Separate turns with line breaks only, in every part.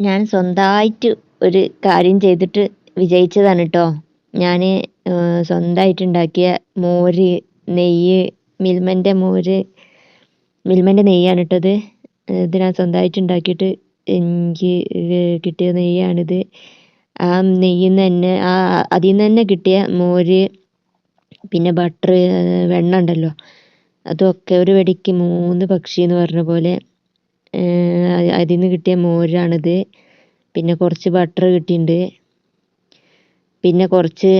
ഞാൻ സ്വന്തമായിട്ട് ഒരു കാര്യം ചെയ്തിട്ട് വിജയിച്ചതാണ് കേട്ടോ ഞാൻ സ്വന്തമായിട്ട് ഉണ്ടാക്കിയ മോര് നെയ്യ് മിൽമന്റെ മോര് മിൽമന്റെ നെയ്യാണ് കേട്ടത് ഇത്. ഞാൻ സ്വന്തമായിട്ട് ഉണ്ടാക്കിയിട്ട് എനിക്ക് കിട്ടിയ നെയ്യാണിത്. ആ നെയ്യിൽ നിന്ന് തന്നെ ആ അതിൽ നിന്ന് തന്നെ കിട്ടിയ മോര് പിന്നെ ബട്ടർ വെണ്ണ ഉണ്ടല്ലോ. അതൊക്കെ ഒരു വെടിക്ക് മൂന്ന് പക്ഷി എന്ന് പറഞ്ഞ പോലെ അതിൽ നിന്ന് കിട്ടിയ മോരാണിത്. പിന്നെ കുറച്ച് ബട്ടർ കിട്ടിയിട്ടുണ്ട് പിന്നെ കുറച്ച്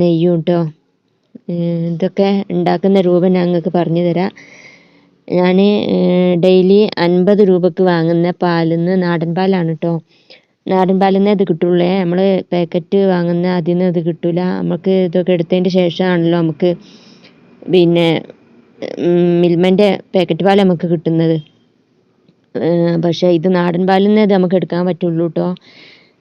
നെയ്യും കേട്ടോ ഇതൊക്കെ ഉണ്ടാക്കുന്ന രൂപം ഞാൻ നിങ്ങൾക്ക് പറഞ്ഞു തരാം. ഞാൻ ഡെയിലി അൻപത് രൂപക്ക് വാങ്ങുന്ന പാലിൽ നിന്ന് നാടൻ പാലാണ് കേട്ടോ നാടൻ പാലിൽ നിന്നേ ഇത് കിട്ടുള്ളൂ. നമ്മൾ പാക്കറ്റ് വാങ്ങുന്ന അതിൽ നിന്ന് ഇത് കിട്ടില്ല നമുക്ക് ഇതൊക്കെ എടുത്തതിന്റെ ശേഷമാണല്ലോ നമുക്ക് പിന്നെ മിൽമന്റെ പാക്കറ്റ് പാൽ നമുക്ക് കിട്ടുന്നത്. പക്ഷേ ഇത് നാടൻ പാലിൽ നിന്നേ നമുക്ക് എടുക്കാൻ പറ്റുള്ളൂ കേട്ടോ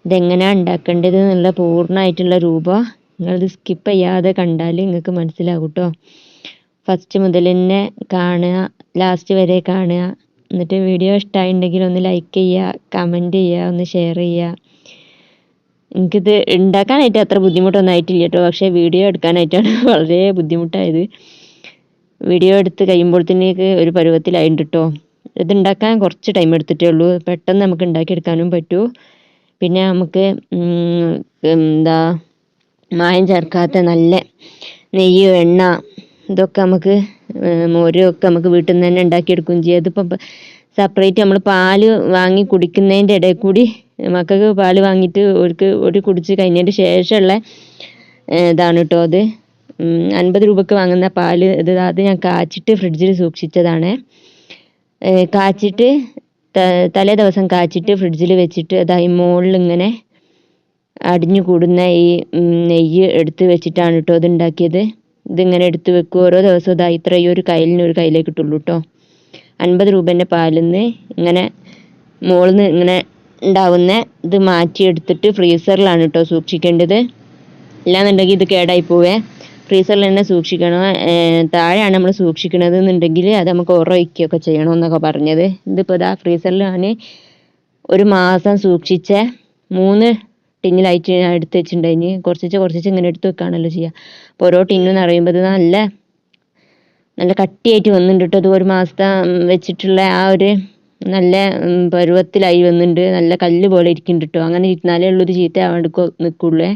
ഇതെങ്ങനെയാണ് ഉണ്ടാക്കേണ്ടത് എന്നുള്ള പൂർണമായിട്ടുള്ള രൂപം നിങ്ങളിത് സ്കിപ്പ് ചെയ്യാതെ കണ്ടാൽ നിങ്ങൾക്ക് മനസ്സിലാകും കേട്ടോ ഫസ്റ്റ് മുതൽ തന്നെ കാണുക ലാസ്റ്റ് വരെ കാണുക. എന്നിട്ട് വീഡിയോ ഇഷ്ടമായിട്ടുണ്ടെങ്കിൽ ഒന്ന് ലൈക്ക് ചെയ്യുക കമന്റ് ചെയ്യുക ഒന്ന് ഷെയർ ചെയ്യുക. എനിക്കിത് ഉണ്ടാക്കാനായിട്ട് അത്ര ബുദ്ധിമുട്ടൊന്നും ആയിട്ടില്ല കേട്ടോ പക്ഷേ വീഡിയോ എടുക്കാനായിട്ടാണ് വളരെ ബുദ്ധിമുട്ടായത്. വീഡിയോ എടുത്ത് കഴിയുമ്പോഴത്തേക്ക് ഒരു പരുവത്തിലായിട്ടുണ്ട് കേട്ടോ ഇത് ഉണ്ടാക്കാൻ കുറച്ച് ടൈം എടുത്തിട്ടേ ഉള്ളൂ. പെട്ടെന്ന് നമുക്ക് ഉണ്ടാക്കിയെടുക്കാനും പറ്റൂ. പിന്നെ നമുക്ക് എന്താ മായം ചേർക്കാത്ത നല്ല നെയ്യ് എണ്ണ ഇതൊക്കെ നമുക്ക് മോരും ഒക്കെ നമുക്ക് വീട്ടിൽ നിന്ന് തന്നെ ഉണ്ടാക്കിയെടുക്കുകയും ചെയ്യാം. ഇതിപ്പം സെപ്പറേറ്റ് നമ്മൾ പാൽ വാങ്ങി കുടിക്കുന്നതിന്റെ ഇടയിൽ കൂടി മക്കൾക്ക് പാൽ വാങ്ങിയിട്ട് ഒരു ഒരു കുടിച്ച് കഴിഞ്ഞതിന്റെ ശേഷമുള്ള ഇതാണ് കേട്ടോ അത്. അൻപത് രൂപക്ക് വാങ്ങുന്ന പാൽ ഇത് അത് ഞാൻ കാച്ചിട്ട് ഫ്രിഡ്ജിൽ സൂക്ഷിച്ചതാണ്. കാച്ചിട്ട് തലേ ദിവസം കാച്ചിട്ട് ഫ്രിഡ്ജിൽ വെച്ചിട്ട് അതായി മുകളിൽ ഇങ്ങനെ അടിഞ്ഞു കൂടുന്ന ഈ നെയ്യ് എടുത്ത് വെച്ചിട്ടാണ് കേട്ടോ ഇത് ഉണ്ടാക്കിയത് ഇതിങ്ങനെ എടുത്ത് വെക്കും. ഓരോ ദിവസവും ഇതാ ഇത്ര ഈ ഒരു കയ്യിലിന് ഒരു കയ്യിലേക്ക് കിട്ടുള്ളൂ കേട്ടോ അൻപത് രൂപേന്റെ പാലിൽ നിന്ന് ഇങ്ങനെ മുകളിൽ നിന്ന് ഇങ്ങനെ ഉണ്ടാവുന്ന ഇത് മാറ്റിയെടുത്തിട്ട് ഫ്രീസറിലാണ് കേട്ടോ സൂക്ഷിക്കേണ്ടത്. അല്ലാന്നുണ്ടെങ്കിൽ ഇത് കേടായി പോവേ. ഫ്രീസറിൽ തന്നെ സൂക്ഷിക്കണം. താഴെയാണ് നമ്മൾ സൂക്ഷിക്കുന്നത് എന്നുണ്ടെങ്കിൽ അത് നമുക്ക് ഉറവയ്ക്കുകയൊക്കെ ചെയ്യണം എന്നൊക്കെ പറഞ്ഞത്. ഇതിപ്പോൾ ഇതാ ഫ്രീസറിൽ ഞാൻ ഒരു മാസം സൂക്ഷിച്ച മൂന്ന് ടിന്നിലായിട്ട് ഞാൻ എടുത്ത് വെച്ചിട്ടുണ്ടായിന് കുറച്ച് കുറച്ച് ഇങ്ങനെ എടുത്ത് വെക്കുകയാണല്ലോ ചെയ്യുക അപ്പോൾ ഓരോ ടിന്നും നിറയുമ്പോൾ ഇത് നല്ല നല്ല കട്ടിയായിട്ട് വന്നിട്ടുണ്ട് ഇത് ഒരു മാസത്തെ വെച്ചിട്ടുള്ള ആ ഒരു നല്ല പരുവത്തിലായി വന്നിട്ടുണ്ട്. നല്ല കല്ല് പോലെ ഇരിക്കുന്നുണ്ട് കേട്ടോ. അങ്ങനെ ഇരുന്നാലേ ഉള്ളൂ ഒരു ചീത്ത ആവാണ്ട് നിൽക്കുള്ളൂ.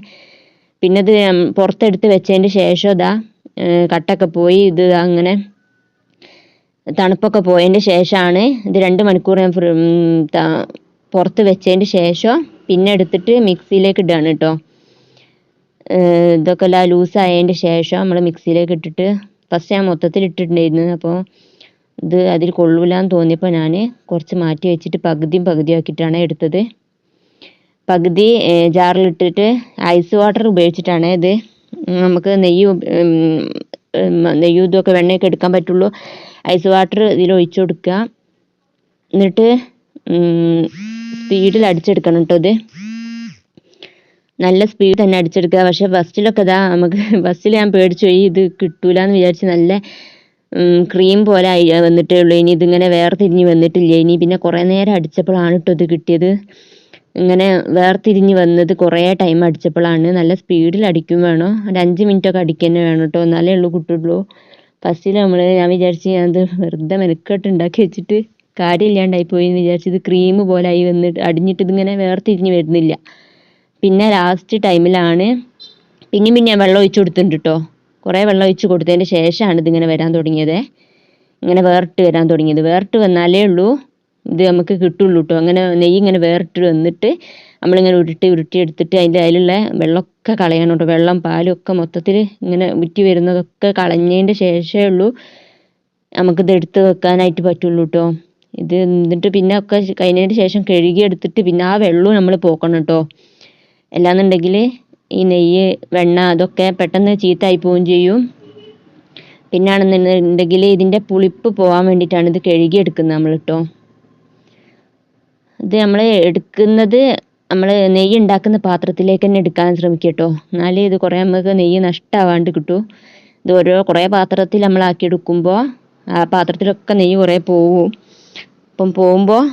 പിന്നെ ഇത് പുറത്തെടുത്ത് വെച്ചതിന്റെ ശേഷം ഇതാ കട്ടൊക്കെ പോയി ഇത് അങ്ങനെ തണുപ്പൊക്കെ പോയതിന്റെ ശേഷമാണ് ഇത് രണ്ട് മണിക്കൂർ ഞാൻ പുറത്ത് വെച്ചതിന്റെ ശേഷം പിന്നെ എടുത്തിട്ട് മിക്സിയിലേക്ക് ഇടുകയാണ് കേട്ടോ ഇതൊക്കെ എല്ലാം ലൂസായതിന്റെ ശേഷം നമ്മൾ മിക്സിയിലേക്ക് ഇട്ടിട്ട് ഫസ്റ്റ് ഞാൻ മൊത്തത്തിൽ ഇട്ടിട്ടുണ്ടായിരുന്നു. അപ്പോൾ ഇത് അതിൽ കൊള്ളൂല എന്ന് തോന്നിയപ്പോൾ ഞാൻ കുറച്ച് മാറ്റി വെച്ചിട്ട് പകുതിയും പകുതിയും ആക്കിയിട്ടാണ് എടുത്തത്. പകുതി ജാറിലിട്ടിട്ട് ഐസ് വാട്ടർ ഉപയോഗിച്ചിട്ടാണ് ഇത് നമുക്ക് നെയ്യ് നെയ്യും ഇതൊക്കെ വെണ്ണയൊക്കെ എടുക്കാൻ പറ്റുള്ളൂ. ഐസ് വാട്ടർ ഇതിൽ ഒഴിച്ചു കൊടുക്കുക. എന്നിട്ട് സ്പീഡിൽ അടിച്ചെടുക്കണം കേട്ടോ ഇത്. നല്ല സ്പീഡ് തന്നെ അടിച്ചെടുക്കുക. പക്ഷേ ഫസ്റ്റിലൊക്കെ ഇതാ നമുക്ക് ഫസ്റ്റിൽ ഞാൻ പേടിച്ചു പോയി ഇത് കിട്ടൂല എന്ന് വിചാരിച്ച് നല്ല ക്രീം പോലെ വന്നിട്ടേ ഉള്ളൂ. ഇനി ഇതിങ്ങനെ വേർതിരിഞ്ഞ് വന്നിട്ടില്ല. ഇനി പിന്നെ കുറേ നേരം അടിച്ചപ്പോഴാണ് കേട്ടോ ഇത് കിട്ടിയത്. ഇങ്ങനെ വേർതിരിഞ്ഞ് വന്നത് കുറേ ടൈം അടിച്ചപ്പോഴാണ് നല്ല സ്പീഡിൽ അടിക്കും വേണം. ഒരു അഞ്ച് മിനിറ്റ് ഒക്കെ അടിക്കുക തന്നെ വേണം കേട്ടോ എന്നാലേ ഉള്ളൂ കിട്ടുള്ളൂ ഫസ്റ്റിൽ നമ്മൾ ഞാൻ വിചാരിച്ച് അത് വെറുതെ മെനക്കെട്ട് ഉണ്ടാക്കി വെച്ചിട്ട് കാര്യമില്ലാണ്ടായി പോയി എന്ന് വിചാരിച്ച് ഇത് ക്രീം പോലെ ആയി വന്നിട്ട് അടിഞ്ഞിട്ട് ഇതിങ്ങനെ വേർതിരിഞ്ഞ് വരുന്നില്ല. പിന്നെ ലാസ്റ്റ് ടൈമിലാണ് പിന്നെയും പിന്നെ ഞാൻ വെള്ളം ഒഴിച്ചു കൊടുത്തിട്ടുണ്ട് കേട്ടോ കുറേ വെള്ളം ഒഴിച്ച് കൊടുത്തതിന് ശേഷമാണ് ഇതിങ്ങനെ വരാൻ തുടങ്ങിയത്. ഇങ്ങനെ വേറിട്ട് വരാൻ തുടങ്ങിയത്. വേറിട്ട് വന്നാലേ ഉള്ളൂ. ഇത് നമുക്ക് കിട്ടുള്ളൂ കേട്ടോ അങ്ങനെ നെയ്യ് ഇങ്ങനെ വേറിട്ട് വന്നിട്ട് നമ്മളിങ്ങനെ ഉരുട്ടി ഉരുട്ടി എടുത്തിട്ട് അതിന്റെ അതിലുള്ള വെള്ളമൊക്കെ കളയണം കേട്ടോ വെള്ളം പാലും ഒക്കെ മൊത്തത്തിൽ ഇങ്ങനെ ഉറ്റി വരുന്നതൊക്കെ കളഞ്ഞതിന്റെ ശേഷമേ ഉള്ളൂ നമുക്കിത് എടുത്ത് വെക്കാനായിട്ട് പറ്റുള്ളൂ കേട്ടോ ഇത് എന്നിട്ട് പിന്നെ ഒക്കെ കഴിഞ്ഞതിന് ശേഷം കഴുകി എടുത്തിട്ട് പിന്നെ ആ വെള്ളവും നമ്മൾ പോക്കണം കേട്ടോ അല്ലാന്നുണ്ടെങ്കിൽ ഈ നെയ്യ് വെണ്ണ അതൊക്കെ പെട്ടെന്ന് ചീത്തയായി പോവുകയും ചെയ്യും. പിന്നാണെന്നുണ്ടെങ്കിൽ ഇതിന്റെ പുളിപ്പ് പോകാൻ വേണ്ടിയിട്ടാണ് ഇത് കഴുകി എടുക്കുന്നത് നമ്മൾ കേട്ടോ ഇത് നമ്മൾ എടുക്കുന്നത് നമ്മൾ നെയ്യ് ഉണ്ടാക്കുന്ന പാത്രത്തിലേക്ക് തന്നെ എടുക്കാൻ ശ്രമിക്കുക കേട്ടോ എന്നാലേ ഇത് കുറേ നമുക്ക് നെയ്യ് നഷ്ടമാവാണ്ട് കിട്ടൂ. ഇത് ഓരോ കുറേ പാത്രത്തിൽ നമ്മൾ ആക്കി എടുക്കുമ്പോൾ ആ പാത്രത്തിലൊക്കെ നെയ്യ് കുറേ പോവും. അപ്പം പോകുമ്പോൾ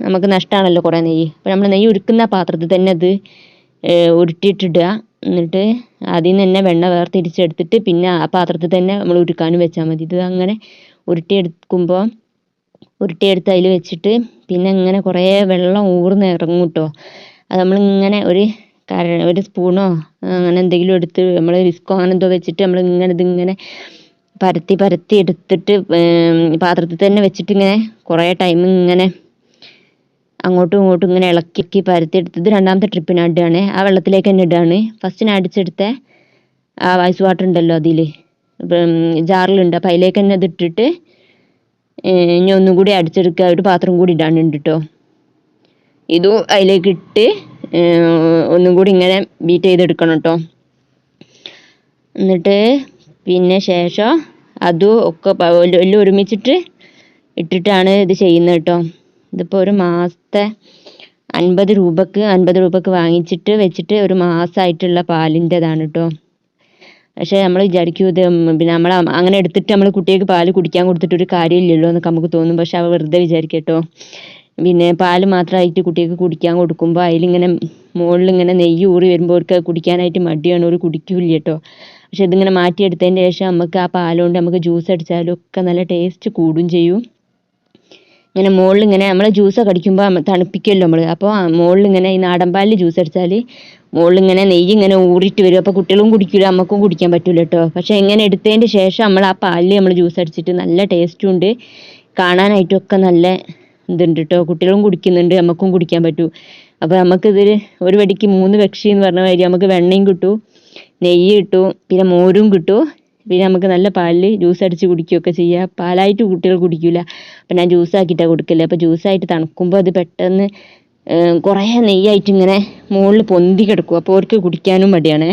നമുക്ക് നഷ്ടമാണല്ലോ കുറേ നെയ്യ്. അപ്പോൾ നമ്മൾ നെയ്യ് ഉരുക്കുന്ന പാത്രത്തിൽ തന്നെ അത് ഉരുട്ടിയിട്ടിടുക. എന്നിട്ട് അതിൽ നിന്ന് തന്നെ വെണ്ണ വേർതിരിച്ചെടുത്തിട്ട് പിന്നെ ആ പാത്രത്തിൽ തന്നെ നമ്മൾ ഉരുക്കാനും വെച്ചാൽ മതി. ഇത് അങ്ങനെ ഉരുട്ടിയെടുക്കുമ്പോൾ ഉരുട്ടിയെടുത്ത് അതിൽ വെച്ചിട്ട് പിന്നെ ഇങ്ങനെ കുറേ വെള്ളം ഊർന്ന് ഇറങ്ങും കേട്ടോ അത് നമ്മളിങ്ങനെ ഒരു കര ഒരു സ്പൂണോ അങ്ങനെ എന്തെങ്കിലും എടുത്ത് നമ്മൾ വിസ്കോ അങ്ങനെ എന്തോ വെച്ചിട്ട് നമ്മൾ ഇങ്ങനെ ഇതിങ്ങനെ പരത്തി പരത്തി എടുത്തിട്ട് പാത്രത്തിൽ തന്നെ വെച്ചിട്ട് ഇങ്ങനെ കുറേ ടൈം ഇങ്ങനെ അങ്ങോട്ടും ഇങ്ങോട്ടും ഇങ്ങനെ ഇളക്കി പരത്തി എടുത്തത് രണ്ടാമത്തെ ട്രിപ്പിന് ആ വെള്ളത്തിലേക്ക് തന്നെ ഇടുകയാണ് ഫസ്റ്റിന് അടിച്ചെടുത്ത ആ വൈസ് വാട്ടർ ഉണ്ടല്ലോ അതിൽ ജാറിലുണ്ട്. അപ്പം അതിലേക്ക് തന്നെ ഇതിട്ടിട്ട് ഇനി ഒന്നും കൂടി അടിച്ചെടുക്കുക. ഒരു പാത്രം കൂടി ഇടാനുണ്ട് കേട്ടോ ഇതും അതിലേക്ക് ഇട്ട് ഒന്നും കൂടി ഇങ്ങനെ ബീറ്റ് ചെയ്തെടുക്കണം കേട്ടോ എന്നിട്ട് പിന്നെ ശേഷം അതും ഒക്കെ എല്ലാം ഒരുമിച്ചിട്ട് ഇട്ടിട്ടാണ് ഇത് ചെയ്യുന്നത് കേട്ടോ ഇതിപ്പോൾ ഒരു മാസത്തെ അൻപത് രൂപക്ക് അൻപത് രൂപക്ക് വാങ്ങിച്ചിട്ട് വെച്ചിട്ട് ഒരു മാസമായിട്ടുള്ള പാലിന്റെതാണ് കേട്ടോ പക്ഷേ നമ്മൾ വിചാരിക്കും ഇത് പിന്നെ നമ്മൾ അങ്ങനെ എടുത്തിട്ട് നമ്മൾ കുട്ടികൾക്ക് പാൽ കുടിക്കാൻ കൊടുത്തിട്ട് ഒരു കാര്യമില്ലല്ലോ എന്നൊക്കെ നമുക്ക് തോന്നും. പക്ഷെ അവ വെറുതെ വിചാരിക്കട്ടോ പിന്നെ പാൽ മാത്രമായിട്ട് കുട്ടികൾക്ക് കുടിക്കാൻ കൊടുക്കുമ്പോൾ അതിലിങ്ങനെ മുകളിലിങ്ങനെ നെയ്യ് ഊറി വരുമ്പോൾ അവർക്ക് കുടിക്കാനായിട്ട് മടിയാണ്. ഒരു കുടിക്കില്ല കേട്ടോ. പക്ഷെ ഇതിങ്ങനെ മാറ്റിയെടുത്തതിന്റെ ശേഷം നമുക്ക് ആ പാലുകൊണ്ട് നമുക്ക് ജ്യൂസ് അടിച്ചാലും ഒക്കെ നല്ല ടേസ്റ്റ് കൂടും ചെയ്യും. ഇങ്ങനെ മുകളിൽ ഇങ്ങനെ നമ്മൾ ജ്യൂസ് അടിക്കുമ്പോൾ തണുപ്പിക്കുമല്ലോ നമ്മൾ അപ്പോൾ മുകളിൽ ഇങ്ങനെ ഈ നാടൻ പാലിൽ ജ്യൂസ് അടിച്ചാൽ മുകളിൽ ഇങ്ങനെ നെയ്യ് ഇങ്ങനെ ഊറിയിട്ട് വരും. അപ്പോൾ കുട്ടികളും കുടിക്കില്ല നമുക്കും കുടിക്കാൻ പറ്റില്ല കേട്ടോ പക്ഷേ ഇങ്ങനെ എടുത്തതിന്റെ ശേഷം നമ്മൾ ആ പാലിൽ നമ്മൾ ജ്യൂസ് അടിച്ചിട്ട് നല്ല ടേസ്റ്റും ഉണ്ട്. കാണാനായിട്ടൊക്കെ നല്ല ഇതുണ്ട് കേട്ടോ കുട്ടികളും കുടിക്കുന്നുണ്ട് നമുക്കും കുടിക്കാൻ പറ്റൂ. അപ്പോൾ നമുക്കിതിൽ ഒരു വടിക്ക് മൂന്ന് പക്ഷി എന്ന് പറഞ്ഞ മാതിരി നമുക്ക് വെണ്ണയും കിട്ടൂ നെയ്യ് കിട്ടൂ പിന്നെ മോരും കിട്ടൂ. പിന്നെ നമുക്ക് നല്ല പാലിൽ ജ്യൂസ് അടിച്ച് കുടിക്കുകയൊക്കെ ചെയ്യാം. പാലായിട്ട് കുട്ടികൾ കുടിക്കില്ല അപ്പം ഞാൻ ജ്യൂസ് ആക്കിയിട്ടാണ് കൊടുക്കൽ. അപ്പോൾ ജ്യൂസായിട്ട് തണുക്കുമ്പോൾ അത് പെട്ടെന്ന് കുറേ നെയ്യായിട്ട് ഇങ്ങനെ മുകളിൽ പൊന്തി കിടക്കും. അപ്പോൾ അവർക്ക് കുടിക്കാനും മടിയാണ്.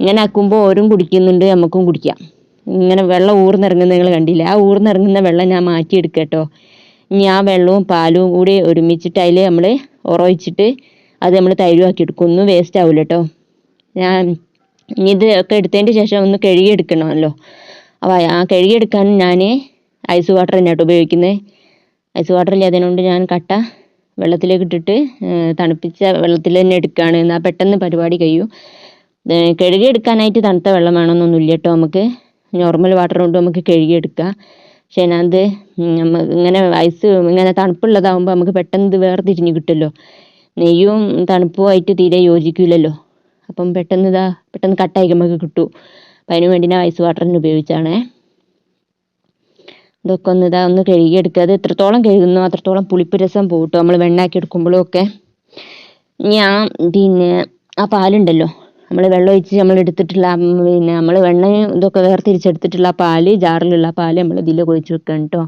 ഇങ്ങനെ ആക്കുമ്പോൾ ഓരും കുടിക്കുന്നുണ്ട് നമുക്കും കുടിക്കാം. ഇങ്ങനെ വെള്ളം ഊർന്നിറങ്ങുന്ന നിങ്ങൾ കണ്ടില്ല? ആ ഊർന്നിറങ്ങുന്ന വെള്ളം ഞാൻ മാറ്റിയെടുക്കാം കേട്ടോ. ഇനി ആ വെള്ളവും പാലും കൂടി ഒരുമിച്ചിട്ട് അതിൽ നമ്മൾ ഉറവിച്ചിട്ട് അത് നമ്മൾ തൈരുമാക്കി എടുക്കും. ഒന്നും വേസ്റ്റ് ആവില്ല കേട്ടോ. ഞാൻ ഇനി ഇത് ഒക്കെ എടുത്തതിന്റെ ശേഷം ഒന്ന് കഴുകിയെടുക്കണമല്ലോ. അപ്പോൾ ആ കഴുകിയെടുക്കാൻ ഞാൻ ഐസ് വാട്ടർ കേട്ടോ ഉപയോഗിക്കുന്നത്. ഐസ് വാട്ടർ ഇല്ലാത്തതിനോണ്ട് ഞാൻ കട്ട വെള്ളത്തിലേക്ക് ഇട്ടിട്ട് തണുപ്പിച്ച വെള്ളത്തിൽ തന്നെ എടുക്കുകയാണ് എന്നാൽ പെട്ടെന്ന് പരിപാടി കഴിയും. കഴുകിയെടുക്കാനായിട്ട് തണുത്ത വെള്ളം വേണമെന്നൊന്നുമില്ല കേട്ടോ നമുക്ക്. നോർമൽ വാട്ടർ കൊണ്ട് നമുക്ക് കഴുകിയെടുക്കാം. പക്ഷേ അതിനകത്ത് ഇങ്ങനെ ഐസ് ഇങ്ങനെ തണുപ്പുള്ളതാകുമ്പോൾ നമുക്ക് പെട്ടെന്ന് ഇത് വേർതിരിഞ്ഞ് കിട്ടുമല്ലോ. നെയ്യും തണുപ്പുമായിട്ട് തീരെ യോജിക്കില്ലല്ലോ അപ്പം പെട്ടെന്ന് ഇതാ പെട്ടെന്ന് കട്ടായി നമുക്ക് കിട്ടും. അപ്പം അതിന് വേണ്ടി ഞാൻ ഐസ് വാട്ടർ തന്നെ ഉപയോഗിച്ചാണേ. ഇതൊക്കെ ഒന്ന് ഇതാ ഒന്ന് കഴുകിയെടുക്കുക അത് എത്രത്തോളം കഴുകുന്നു അത്രത്തോളം പുളിപ്പ് രസം പോകട്ടോ നമ്മൾ വെണ്ണാക്കി എടുക്കുമ്പോഴും ഒക്കെ. ഞാൻ പിന്നെ ആ പാലുണ്ടല്ലോ നമ്മൾ വെള്ളം ഒഴിച്ച് നമ്മൾ എടുത്തിട്ടുള്ള പിന്നെ നമ്മൾ വെണ്ണയും ഇതൊക്കെ വേർതിരിച്ചെടുത്തിട്ടുള്ള ആ പാൽ ജാറിലുള്ള പാൽ നമ്മൾ ഇതിലേക്ക് ഒഴിച്ച് വെക്കണം കേട്ടോ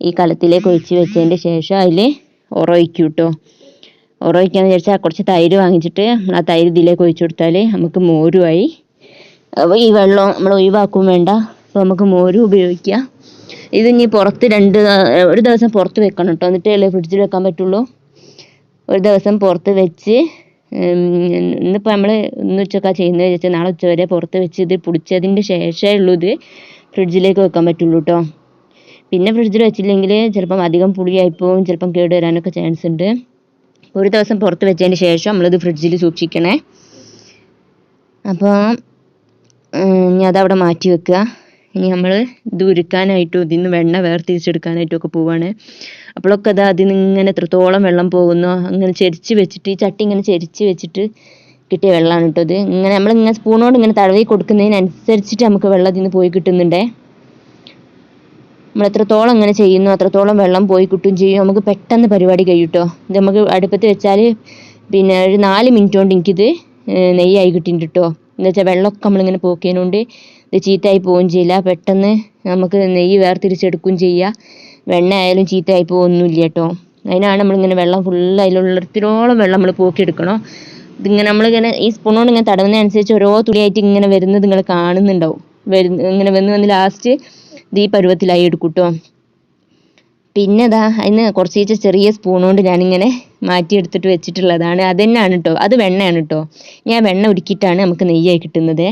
ഈ കലത്തിലേക്ക് ഒഴിച്ച് വെച്ചതിന്റെ ശേഷം അതിൽ ഉറവയ്ക്കും കേട്ടോ ഉറവയ്ക്കാന്ന് വിചാരിച്ചാൽ കുറച്ച് തൈര് വാങ്ങിച്ചിട്ട് നമ്മൾ ആ തൈര് ഇതിലേക്ക് ഒഴിച്ചു കൊടുത്താൽ നമുക്ക് മോരുമായി അപ്പോൾ ഈ വെള്ളം നമ്മൾ ഒഴിവാക്കും വേണ്ട. അപ്പോൾ നമുക്ക് മോരും ഉപയോഗിക്കാം. ഇത് ഇനി പുറത്ത് രണ്ട് ഒരു ദിവസം പുറത്ത് വെക്കണം കേട്ടോ. എന്നിട്ടല്ലേ ഫ്രിഡ്ജിൽ വെക്കാൻ പറ്റുള്ളൂ. ഒരു ദിവസം പുറത്ത് വെച്ച് ഇന്നിപ്പോൾ നമ്മൾ ഇന്ന് ഉച്ചക്കാണ് ചെയ്യുന്നത് വെച്ചാൽ നാളെ ഉച്ച വരെ പുറത്ത് വെച്ച് ഇത് പൊടിച്ചതിന്റെ ശേഷമേ ഉള്ളൂ ഇത് ഫ്രിഡ്ജിലേക്ക് വെക്കാൻ പറ്റുള്ളൂ കേട്ടോ. പിന്നെ ഫ്രിഡ്ജിൽ വെച്ചില്ലെങ്കിൽ ചിലപ്പം അധികം പുളിയായിപ്പോവും ചിലപ്പം കേട് വരാനൊക്കെ ചാൻസ് ഉണ്ട്. ഒരു ദിവസം പുറത്ത് വെച്ചതിന് ശേഷം നമ്മളിത് ഫ്രിഡ്ജിൽ സൂക്ഷിക്കണേ. അപ്പോൾ ഇനി അതവിടെ മാറ്റി വെക്കുക. ഇനി നമ്മൾ ഇത് ഉരുക്കാനായിട്ടും ഇതിൽ നിന്ന് വെണ്ണ വേർതിരിച്ചെടുക്കാനായിട്ടും ഒക്കെ പോവാണ്. അപ്പോഴൊക്കെ അത് അതിൽ ഇങ്ങനെ എത്രത്തോളം വെള്ളം പോകുന്നു അങ്ങനെ ചെരിച്ച് വെച്ചിട്ട് ഈ ചട്ടി ഇങ്ങനെ ചെരിച്ച് വെച്ചിട്ട് കിട്ടിയ വെള്ളമാണ് കേട്ടോ ഇത്. ഇങ്ങനെ നമ്മൾ നമ്മളിങ്ങനെ സ്പൂണോട് ഇങ്ങനെ തടവി കൊടുക്കുന്നതിനനുസരിച്ചിട്ട് നമുക്ക് വെള്ളം ഇതിൽ നിന്ന് പോയി കിട്ടുന്നുണ്ടേ. നമ്മൾ എത്രത്തോളം ഇങ്ങനെ ചെയ്യുന്നു അത്രത്തോളം വെള്ളം പോയി കിട്ടുകയും ചെയ്യും. നമുക്ക് പെട്ടെന്ന് പരിപാടി കഴിയും കേട്ടോ ഇത് നമുക്ക് അടുപ്പത്ത് വെച്ചാൽ പിന്നെ ഒരു നാല് മിനിറ്റ് കൊണ്ട് എനിക്കിത് നെയ്യായി കിട്ടിയിട്ടുണ്ട് കേട്ടോ എന്ന് വെച്ചാൽ വെള്ളമൊക്കെ നമ്മളിങ്ങനെ പോക്കിയതുകൊണ്ട് ഇത് ചീത്തയായി പോവുകയും ചെയ്യില്ല. പെട്ടെന്ന് നമുക്ക് നെയ്യ് വേർതിരിച്ചെടുക്കുകയും ചെയ്യുക വെണ്ണ ആയാലും ചീത്തയായി പോകുന്നില്ല കേട്ടോ. അതിനാണ് നമ്മളിങ്ങനെ വെള്ളം ഫുള്ള് അതിലുള്ളിടത്തോളം വെള്ളം നമ്മൾ പോക്കിയെടുക്കണം. ഇതിങ്ങനെ നമ്മളിങ്ങനെ ഈ സ്പൂൺ കൊണ്ട് ഇങ്ങനെ തടവുന്നതനുസരിച്ച് ഓരോ തുണിയായിട്ട് ഇങ്ങനെ വരുന്നത് നിങ്ങൾ കാണുന്നുണ്ടാവും. വരുന്ന ഇങ്ങനെ വന്ന് വന്ന് ലാസ്റ്റ് ഇത് ഈ പരുവത്തിലായി എടുക്കും കേട്ടോ. പിന്നെ ഇതാ അതിന് കുറച്ച് ചെറിയ സ്പൂൺ കൊണ്ട് ഞാനിങ്ങനെ മാറ്റിയെടുത്തിട്ട് വെച്ചിട്ടുള്ളതാണ്. അത് തന്നെയാണ് കേട്ടോ അത് വെണ്ണയാണ് കേട്ടോ ഞാൻ വെണ്ണ ഉരുക്കിയിട്ടാണ് നമുക്ക് നെയ്യായി കിട്ടുന്നത്.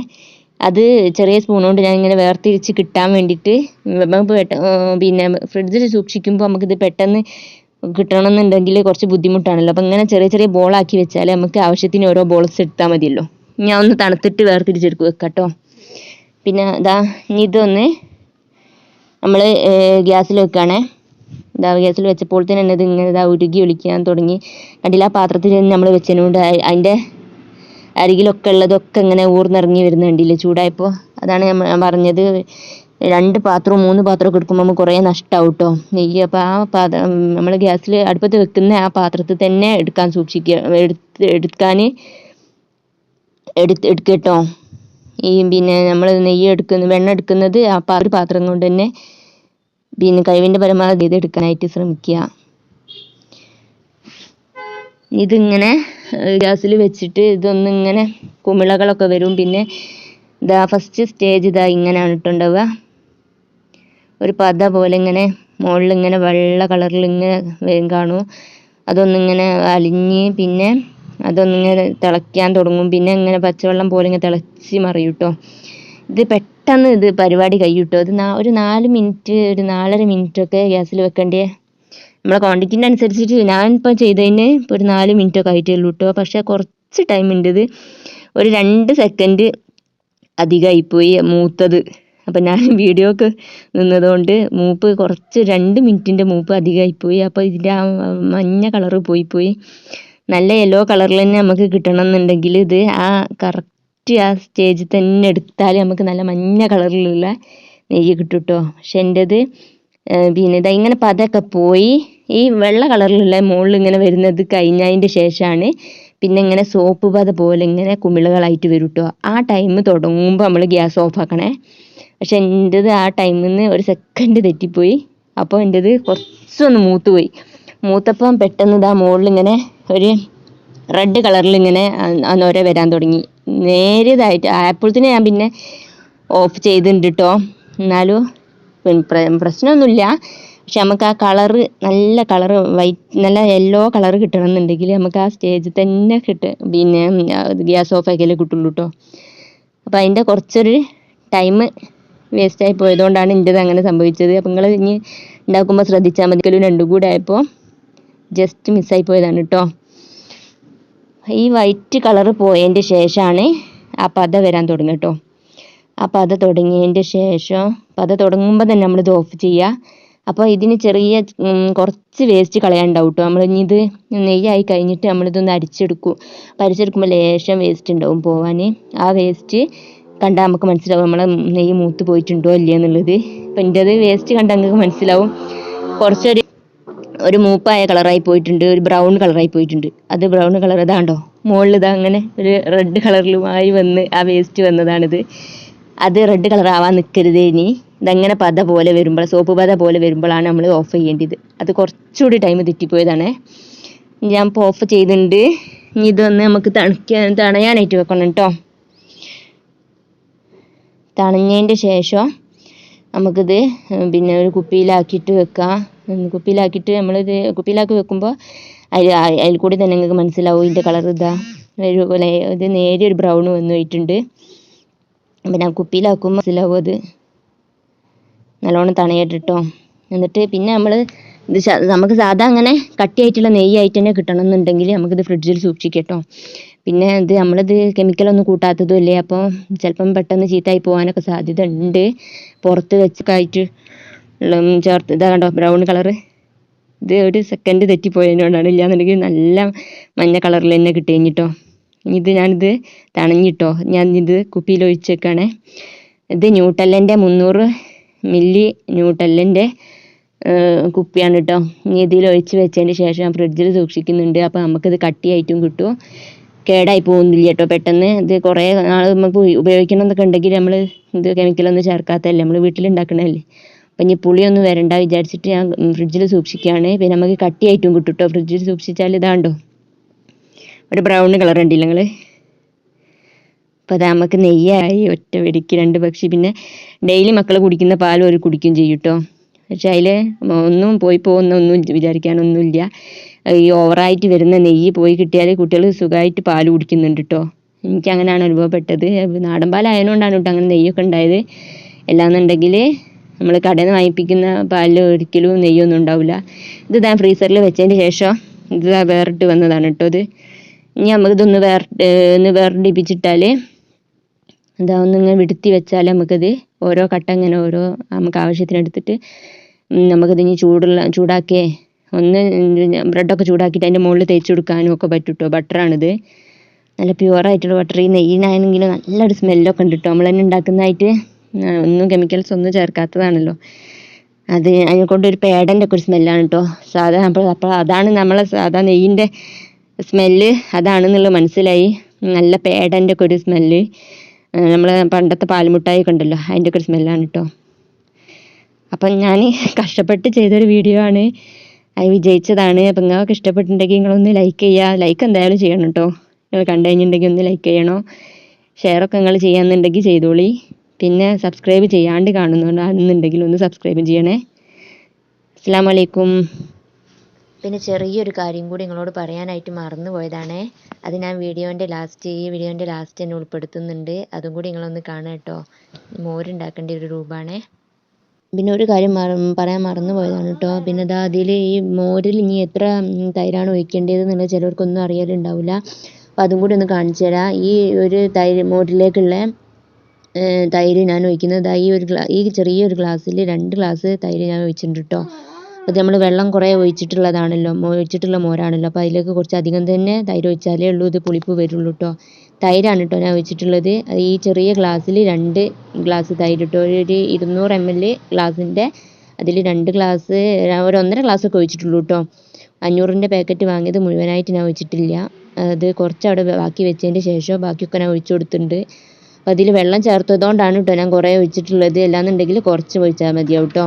അത് ചെറിയ സ്പൂൺ കൊണ്ട് ഞാൻ ഇങ്ങനെ വേർതിരിച്ച് കിട്ടാൻ വേണ്ടിയിട്ട് നമുക്ക് പിന്നെ ഫ്രിഡ്ജിൽ സൂക്ഷിക്കുമ്പോൾ നമുക്കിത് പെട്ടെന്ന് കിട്ടണമെന്നുണ്ടെങ്കിൽ കുറച്ച് ബുദ്ധിമുട്ടാണല്ലോ. അപ്പം ഇങ്ങനെ ചെറിയ ചെറിയ ബോളാക്കി വെച്ചാൽ നമുക്ക് ആവശ്യത്തിന് ഓരോ ബോൾസ് എടുത്താൽ മതിയല്ലോ. ഞാൻ ഒന്ന് തണുത്തിട്ട് വേർതിരിച്ചെടുക്കും. കേട്ടോ പിന്നെ ഇതാ ഇനി ഇതൊന്ന് നമ്മൾ ഗ്യാസിൽ വെക്കുകയാണേ ഇതാ ഗ്യാസിൽ വെച്ചപ്പോൾ തന്നെ ഇത് ഇങ്ങനെ ഇതാ ഉരുകി ഒലിക്കാൻ തുടങ്ങി. കണ്ടില്ല ആ പാത്രത്തിൽ നമ്മൾ വെച്ചതിനോണ്ട് അതിന്റെ അരികിലൊക്കെ ഉള്ളതൊക്കെ ഇങ്ങനെ ഊർന്നിറങ്ങി വരുന്നുണ്ടല്ലേ ചൂടായപ്പോൾ അതാണ് ഞാൻ പറഞ്ഞത്. രണ്ട് പാത്രവും മൂന്ന് പാത്രമൊക്കെ എടുക്കുമ്പോൾ നമുക്ക് കുറേ നഷ്ടമാവും കേട്ടോ നെയ്യ് അപ്പോൾ ആ പാത്രം നമ്മൾ ഗ്യാസിൽ അടുപ്പത്ത് വെക്കുന്ന ആ പാത്രത്തിൽ തന്നെ എടുക്കാൻ സൂക്ഷിക്കുക എടുത്ത് എടുക്കാൻ എടുത്ത് എടുക്കട്ടോ. കേട്ടോ ഈ പിന്നെ നമ്മൾ നെയ്യ് എടുക്കുന്ന വെണ്ണ എടുക്കുന്നത് ആ ഒരു പാത്രം കൊണ്ട് തന്നെ പിന്നെ കഴിവിന്റെ പരമാവധി ഇത് എടുക്കാനായിട്ട് ശ്രമിക്കുക. ഇതിങ്ങനെ ഗ്യാസിൽ വെച്ചിട്ട് ഇതൊന്നിങ്ങനെ കുമിളകളൊക്കെ വരും. പിന്നെ ഇതാ ഫസ്റ്റ് സ്റ്റേജ് ഇതാ ഇങ്ങനെയാണ് ഇട്ടുണ്ടാവുക ഒരു പത പോലെ ഇങ്ങനെ മുകളിൽ ഇങ്ങനെ വെള്ള കളറിൽ ഇങ്ങനെ വരും കാണൂ. അതൊന്നിങ്ങനെ അലിഞ്ഞ് പിന്നെ അതൊന്നിങ്ങനെ തിളയ്ക്കാൻ തുടങ്ങും. പിന്നെ ഇങ്ങനെ പച്ചവെള്ളം പോലെ ഇങ്ങനെ തിളച്ച് മറിയും കേട്ടോ ഇത് പെട്ടെന്ന് ഇത് പരിപാടി കഴിയും അത് ഒരു നാല് മിനിറ്റ് ഒരു നാലര ഒക്കെ ഗ്യാസിൽ വെക്കണ്ടേ? നമ്മളെ ക്വാണ്ടിറ്റീന്റെ അനുസരിച്ചിട്ട് ഞാൻ ഇപ്പോൾ ചെയ്തതിന് ഇപ്പോൾ ഒരു നാല് മിനിറ്റൊക്കെ ആയിട്ടുള്ളൂ കേട്ടോ പക്ഷേ കുറച്ച് ടൈം ഉണ്ട് ഇത്. ഒരു രണ്ട് സെക്കൻഡ് അധികമായിപ്പോയി മൂത്തത്. അപ്പം ഞാൻ വീഡിയോക്ക് നിന്നതുകൊണ്ട് മൂപ്പ് കുറച്ച് രണ്ട് മിനിറ്റിന്റെ മൂപ്പ് അധികമായിപ്പോയി. അപ്പോൾ ഇതിന്റെ ആ മഞ്ഞ കളറ് പോയി പോയി നല്ല യെല്ലോ കളറിൽ തന്നെ നമുക്ക് കിട്ടണം എന്നുണ്ടെങ്കിൽ ഇത് ആ കറക്റ്റ് ആ സ്റ്റേജിൽ തന്നെ എടുത്താൽ നമുക്ക് നല്ല മഞ്ഞ കളറിലുള്ള നെയ്യ് കിട്ടും കേട്ടോ പക്ഷെ എന്റെത് പിന്നെ ഇതാ ഇങ്ങനെ പതൊക്കെ പോയി. ഈ വെള്ള കളറിലുള്ള മുകളിൽ ഇങ്ങനെ വരുന്നത് കഴിഞ്ഞതിന്റെ ശേഷമാണ് പിന്നെ ഇങ്ങനെ സോപ്പ് പത പോലെ ഇങ്ങനെ കുമിളകളായിട്ട് വരും കേട്ടോ ആ ടൈം തുടങ്ങുമ്പോൾ നമ്മൾ ഗ്യാസ് ഓഫ് ആക്കണേ. പക്ഷെ എന്റെത് ആ ടൈമിൽ നിന്ന് ഒരു സെക്കൻഡ് തെറ്റിപ്പോയി. അപ്പോൾ എന്റെത് കുറച്ചൊന്ന് മൂത്ത് പോയി മൂത്തപ്പം പെട്ടെന്ന് ഇതാ മുകളിൽ ഇങ്ങനെ ഒരു റെഡ് കളറിൽ ഇങ്ങനെ ആ- ആ നൊര വരാൻ തുടങ്ങി. നേരിയതായിട്ട്. ആയപ്പോഴത്തേന് ഞാൻ പിന്നെ ഓഫ് ചെയ്തിട്ടുണ്ട് കേട്ടോ എന്നാലും പ്രശ്നമൊന്നുമില്ല. പക്ഷെ നമുക്ക് ആ കളറ് നല്ല കളറ് വൈറ്റ് നല്ല യെല്ലോ കളറ് കിട്ടണം എന്നുണ്ടെങ്കിൽ നമുക്ക് ആ സ്റ്റേജിൽ തന്നെ കിട്ടും പിന്നെ ഗ്യാസ് ഓഫ് ആക്കിയാലേ കിട്ടുള്ളൂ കേട്ടോ അപ്പം അതിന്റെ കുറച്ചൊരു ടൈം വേസ്റ്റായി പോയതുകൊണ്ടാണ് എന്റെത് അങ്ങനെ സംഭവിച്ചത്. അപ്പം നിങ്ങൾ ഇനി ഉണ്ടാക്കുമ്പോൾ ശ്രദ്ധിച്ചാൽ മതി. രണ്ടും കൂടെ ആയപ്പോൾ ജസ്റ്റ് മിസ്സായി പോയതാണ് കേട്ടോ ഈ വൈറ്റ് കളർ പോയതിന്റെ ശേഷമാണ് ആ പത വരാൻ തുടങ്ങി കേട്ടോ ആ പത തുടങ്ങിയതിന്റെ ശേഷം പത തുടങ്ങുമ്പോൾ തന്നെ നമ്മൾ ഇത് ഓഫ് ചെയ്യുക അപ്പോൾ ഇതിന് ചെറിയ കുറച്ച് വേസ്റ്റ് കളയാനുണ്ടാവും കേട്ടോ നമ്മൾ ഇനി ഇത് നെയ്യായി കഴിഞ്ഞിട്ട് നമ്മളിതൊന്ന് അരിച്ചെടുക്കും. അപ്പോൾ അരിച്ചെടുക്കുമ്പോൾ ലേശം വേസ്റ്റ് ഉണ്ടാവും പോവാൻ ആ വേസ്റ്റ് കണ്ടാൽ നമുക്ക് മനസ്സിലാവും നമ്മളെ നെയ്യ് മൂത്ത് പോയിട്ടുണ്ടോ ഇല്ലയോ എന്നുള്ളത്. അപ്പം എന്റെത് വേസ്റ്റ് കണ്ടാൽ നിങ്ങൾക്ക് മനസ്സിലാവും. കുറച്ചൊരു ഒരു മൂപ്പായ കളറായി പോയിട്ടുണ്ട് ഒരു ബ്രൗൺ കളറായി പോയിട്ടുണ്ട്. അത് ബ്രൗൺ കളർ ഇതാണ്ടോ? മുകളിൽ ഇതാ അങ്ങനെ ഒരു റെഡ് കളറിലുമായി വന്ന് ആ വേസ്റ്റ് വന്നതാണിത്. അത് റെഡ് കളർ ആവാൻ നിൽക്കരുത് ഇനി. ഇതങ്ങനെ പത പോലെ വരുമ്പോൾ സോപ്പ് പത പോലെ വരുമ്പോഴാണ് നമ്മൾ ഓഫ് ചെയ്യേണ്ടത്. അത് കുറച്ചുകൂടി ടൈം തെറ്റിപ്പോയതാണ്. ഞാൻ ഇപ്പോൾ ഓഫ് ചെയ്തിട്ടുണ്ട്. ഇനി ഇതൊന്ന് നമുക്ക് തണുക്കാൻ തണയാനായിട്ട് വെക്കണം കേട്ടോ. തണഞ്ഞതിന്റെ ശേഷം നമുക്കിത് പിന്നെ ഒരു കുപ്പിയിലാക്കിയിട്ട് വെക്കാം. കുപ്പിയിലാക്കിയിട്ട് നമ്മളിത് കുപ്പിയിലാക്കി വെക്കുമ്പോൾ അതിൽ അതിൽ കൂടി തന്നെ നിങ്ങൾക്ക് മനസ്സിലാവും ഇതിന്റെ കളർ ഇതാ. ഒരുപോലെ ഇത് നേരിയ ഒരു ബ്രൗൺ വന്നു പോയിട്ടുണ്ട്. പിന്നെ കുപ്പിയിലാക്കുമ്പോൾ മനസ്സിലാവും അത്. നല്ലോണം തണയട്ടെ കേട്ടോ എന്നിട്ട് പിന്നെ നമ്മൾ ഇത് നമുക്ക് സാധാ അങ്ങനെ കട്ടിയായിട്ടുള്ള നെയ്യായിട്ട് തന്നെ കിട്ടണം എന്നുണ്ടെങ്കിൽ നമുക്കിത് ഫ്രിഡ്ജിൽ സൂക്ഷിക്കട്ടോ കേട്ടോ. പിന്നെ ഇത് നമ്മളിത് കെമിക്കലൊന്നും കൂട്ടാത്തതും അല്ലേ അപ്പോൾ ചിലപ്പം പെട്ടെന്ന് ചീത്തയായി പോകാനൊക്കെ സാധ്യത ഉണ്ട് പുറത്ത് വെച്ച് ഉം ചേർത്ത് ഇതാ കണ്ടോ ബ്രൗൺ കളറ് ഇത് ഒരു സെക്കൻഡ് തെറ്റിപ്പോയതിനോടാണ്. ഇല്ലാന്നുണ്ടെങ്കിൽ നല്ല മഞ്ഞ കളറിൽ തന്നെ കിട്ടിയിട്ടോ ഇത് ഞാനിത് തണഞ്ഞിട്ടോ. ഞാൻ ഇത് കുപ്പിയിൽ ഒഴിച്ചേക്കാണേ. ഇത് ന്യൂട്ടല്ലന്റെ മുന്നൂറ് മില്ലി ന്യൂട്ടല്ലന്റെ കുപ്പിയാണ് കേട്ടോ ഇനി ഇതിൽ ഒഴിച്ച് വെച്ചതിന് ശേഷം ഫ്രിഡ്ജിൽ സൂക്ഷിക്കുന്നുണ്ട്. അപ്പോൾ നമുക്കിത് കട്ടിയായിട്ടും കിട്ടും. കേടായി പോകുന്നില്ല കേട്ടോ പെട്ടെന്ന്. ഇത് കുറേ നാൾ നമുക്ക് ഉപയോഗിക്കണം എന്നൊക്കെ ഉണ്ടെങ്കിൽ നമ്മൾ ഇത് കെമിക്കലൊന്നും ചേർക്കാത്തതല്ലേ? നമ്മൾ വീട്ടിലുണ്ടാക്കണതല്ലേ അപ്പം ഇനി പുളിയൊന്നും വരണ്ട വിചാരിച്ചിട്ട് ഞാൻ ഫ്രിഡ്ജിൽ സൂക്ഷിക്കുകയാണ് പിന്നെ നമുക്ക് കട്ടിയായിട്ടും കിട്ടും കേട്ടോ. ഫ്രിഡ്ജിൽ സൂക്ഷിച്ചാൽ ഇതാണ്ടോ? ഒരു ബ്രൗൺ കളർ ഉണ്ടല്ലോ നിങ്ങൾ അപ്പോൾ അത് നമുക്ക് നെയ്യായി ഒറ്റ വെടിക്ക് രണ്ട് പക്ഷി. പിന്നെ ഡെയിലി മക്കൾ കുടിക്കുന്ന പാൽ ഒരു കുടിക്കും ചെയ്യും കേട്ടോ. പക്ഷെ അതിൽ ഒന്നും പോയി പോകുന്ന ഒന്നും വിചാരിക്കാനൊന്നുമില്ല ഈ ഓവറായിട്ട് വരുന്ന നെയ്യ് പോയി കിട്ടിയാൽ കുട്ടികൾ സുഖമായിട്ട് പാൽ കുടിക്കുന്നുണ്ട് കേട്ടോ എനിക്ക് അങ്ങനെയാണ് അനുഭവപ്പെട്ടത് നാടൻ പാലായതുകൊണ്ടാണ് കേട്ടോ അങ്ങനെ നെയ്യൊക്കെ ഉണ്ടായത്. അല്ലാന്നുണ്ടെങ്കിൽ നമ്മൾ കടയിൽ നിന്ന് വാങ്ങിപ്പിക്കുന്ന പാലിൽ ഒരിക്കലും നെയ്യൊന്നും ഉണ്ടാവില്ല ഇത് ഞാൻ ഫ്രീസറിൽ വെച്ചതിന് ശേഷം ഇത് വേറിട്ട് വന്നതാണ് കേട്ടോ ഇത്. ഇനി നമുക്കിതൊന്ന് വേർ ഒന്ന് വേർതിരിപ്പിച്ചിട്ടാൽ എന്താ ഒന്നിങ്ങനെ വിടുത്തി വെച്ചാൽ നമുക്കത് ഓരോ കട്ട ഇങ്ങനെ ഓരോ നമുക്ക് ആവശ്യത്തിന് എടുത്തിട്ട് ഉം നമുക്കത് ഇനി ചൂടുള്ള ചൂടാക്കിയേ ഒന്ന് ബ്രെഡൊക്കെ ചൂടാക്കിയിട്ട് അതിന്റെ മുകളിൽ തേച്ച് കൊടുക്കാനും ഒക്കെ പറ്റും കേട്ടോ ബട്ടറാണിത് നല്ല പ്യുവറായിട്ടുള്ള ബട്ടർ ഈ നെയ്യിനാണെങ്കിൽ നല്ലൊരു സ്മെല്ലൊക്കെ ഉണ്ട് കേട്ടോ നമ്മൾ തന്നെ ഉണ്ടാക്കുന്നതായിട്ട് ഒന്നും കെമിക്കൽസ് ഒന്നും ചേർക്കാത്തതാണല്ലോ. അത് അതിനെ കൊണ്ട് ഒരു പേടന്റെ ഒക്കെ ഒരു സ്മെല്ലാണ് കേട്ടോ സാധാ അപ്പോൾ അപ്പോൾ അതാണ് നമ്മളെ സാധാ നെയ്യിന്റെ സ്മെല്ല് അതാണെന്നുള്ളത് മനസ്സിലായി. നല്ല പേടന്റെ ഒക്കെ ഒരു സ്മെല്ല് നമ്മൾ പണ്ടത്തെ പാൽമുട്ടായി ഉണ്ടല്ലോ അതിന്റെ ഒക്കെ ഒരു സ്മെല്ലാണ് കേട്ടോ അപ്പം ഞാൻ കഷ്ടപ്പെട്ട് ചെയ്തൊരു വീഡിയോ ആണ്. അത് വിജയിച്ചതാണ്. അപ്പം നിങ്ങൾക്ക് ഇഷ്ടപ്പെട്ടിട്ടുണ്ടെങ്കിൽ നിങ്ങളൊന്ന് ലൈക്ക് ചെയ്യുക ലൈക്ക് എന്തായാലും ചെയ്യണം കേട്ടോ നിങ്ങൾ കണ്ടു കഴിഞ്ഞിട്ടുണ്ടെങ്കിൽ ഒന്ന് ലൈക്ക് ചെയ്യണോ? ഷെയറൊക്കെ നിങ്ങൾ ചെയ്യാമെന്നുണ്ടെങ്കിൽ ചെയ്തോളി. പിന്നെ സബ്സ്ക്രൈബ് ചെയ്യാണ്ട് കാണുന്നുണ്ടെന്നുണ്ടെങ്കിൽ ഒന്ന് സബ്സ്ക്രൈബ് ചെയ്യണേ. അസ്സാം വലൈക്കും പിന്നെ ചെറിയൊരു കാര്യം കൂടി നിങ്ങളോട് പറയാനായിട്ട് മറന്നു പോയതാണേ. അത് ഞാൻ വീഡിയോന്റെ ലാസ്റ്റ് ഈ വീഡിയോന്റെ ലാസ്റ്റ് തന്നെ ഉൾപ്പെടുത്തുന്നുണ്ട്. അതും കൂടി നിങ്ങളൊന്ന് കാണാം കേട്ടോ മോരുണ്ടാക്കേണ്ട ഒരു രൂപമാണേ പിന്നെ ഒരു കാര്യം പറയാൻ മറന്നു പോയതാണ് കേട്ടോ പിന്നെ ദാ അതിൽ ഈ മോരിൽ ഇനി എത്ര തൈരാണ് എന്നുള്ളത് ചിലർക്കൊന്നും അറിയലുണ്ടാവില്ല അപ്പോൾ അതും കൂടി ഒന്ന് കാണിച്ചു തരാം. ഈ ഒരു തൈര് മോരിലേക്കുള്ള തൈര് ഞാൻ ഒഴിക്കുന്നത് ഈ ഒരു ഈ ചെറിയൊരു ഗ്ലാസ്സിൽ രണ്ട് ഗ്ലാസ് തൈര് ഞാൻ ഒഴിച്ചിട്ടുണ്ട് കേട്ടോ അത് നമ്മൾ വെള്ളം കുറേ ഒഴിച്ചിട്ടുള്ളതാണല്ലോ ഒഴിച്ചിട്ടുള്ള മോരാണല്ലോ. അപ്പോൾ അതിലേക്ക് കുറച്ച് അധികം തന്നെ തൈര് ഒഴിച്ചാലേ ഉള്ളൂ ഇത് പുളിപ്പ് വരുള്ളൂ കേട്ടോ തൈരാണ് കേട്ടോ ഞാൻ ഒഴിച്ചിട്ടുള്ളത്. ഈ ചെറിയ ഗ്ലാസ്സിൽ രണ്ട് ഗ്ലാസ് തൈര് കേട്ടോ ഒരു ഇരുന്നൂറ് എം എൽ ഗ്ലാസിന്റെ അതിൽ രണ്ട് ഗ്ലാസ് ഒരു ഒന്നര ഗ്ലാസ് ഒക്കെ ഒഴിച്ചിട്ടുള്ളൂ കേട്ടോ അഞ്ഞൂറിന്റെ പാക്കറ്റ് വാങ്ങിയത് മുഴുവനായിട്ട് ഞാൻ ഒഴിച്ചിട്ടില്ല. അത് കുറച്ച് അവിടെ ബാക്കി വെച്ചതിന്റെ ശേഷം ബാക്കിയൊക്കെ ഞാൻ ഒഴിച്ചു കൊടുത്തിട്ടുണ്ട്. അപ്പോൾ അതിൽ വെള്ളം ചേർത്തതുകൊണ്ടാണ് കേട്ടോ ഞാൻ കുറേ ഒഴിച്ചിട്ടുള്ളത്. അല്ലാന്നുണ്ടെങ്കിൽ കുറച്ച് ഒഴിച്ചാൽ മതിയാവും കേട്ടോ